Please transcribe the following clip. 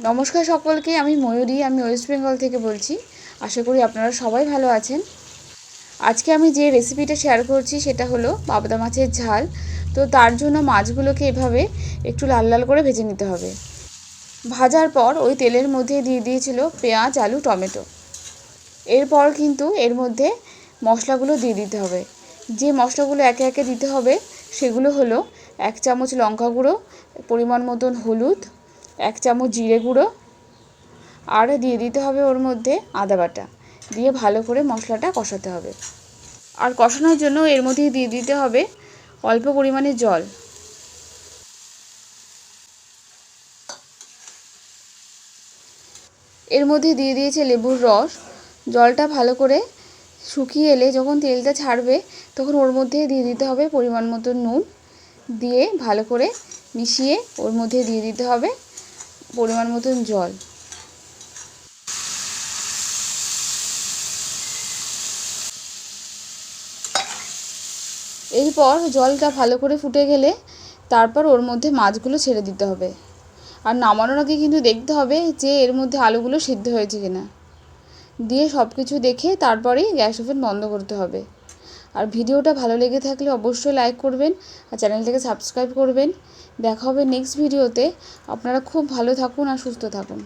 নমস্কার সকলকে, আমি ময়ূরী, আমি ওয়েস্ট বেঙ্গল থেকে বলছি। আশা করি আপনারা সবাই ভালো আছেন। আজকে আমি যে রেসিপিটা শেয়ার করছি, সেটা হলো পাবদা মাছের ঝাল। তো তার জন্য মাছগুলোকে এভাবে একটু লাল লাল করে ভেজে নিতে হবে। ভাজার পর ওই তেলের মধ্যে দিয়ে দিয়েছিল পেঁয়াজ, আলু, টমেটো। এরপর কিন্তু এর মধ্যে মশলাগুলো দিয়ে দিতে হবে। যে মশলাগুলো একে একে দিতে হবে, সেগুলো হলো এক চামচ লঙ্কা গুঁড়ো, পরিমাণ মতন হলুদ এক চামচ জিরে গুঁড়ো আর দিয়ে দিতে হবে ওর মধ্যে আদা বাটা। দিয়ে ভালো করে মশলাটা কষাতে হবে। আর কষানোর জন্য এর মধ্যে দিয়ে দিতে হবে অল্প পরিমাণে জল। এর মধ্যে দিয়ে দিয়েছে লেবুর রস। জলটা ভালো করে শুকিয়ে এলে যখন তেলটা ছাড়বে, তখন ওর মধ্যে দিয়ে দিতে হবে পরিমাণ মতো নুন। দিয়ে ভালো করে মিশিয়ে ওর মধ্যে দিয়ে দিতে হবে পরিমাণ মতন জল। এরপর জলটা ভালো করে ফুটে গেলে তারপর ওর মধ্যে মাছগুলো ছেড়ে দিতে হবে। আর নামানোর আগে কিন্তু দেখতে হবে যে এর মধ্যে আলুগুলো সিদ্ধ হয়েছে কিনা। দিয়ে সব কিছু দেখে তারপরেই গ্যাস ওভেন বন্ধ করতে হবে। আর ভিডিওটা ভালো লেগে থাকলে অবশ্যই লাইক করবেন আর চ্যানেলটাকে সাবস্ক্রাইব করবেন। দেখা হবে নেক্সট ভিডিওতে আপনারা খুব ভালো থাকুন আর সুস্থ থাকুন।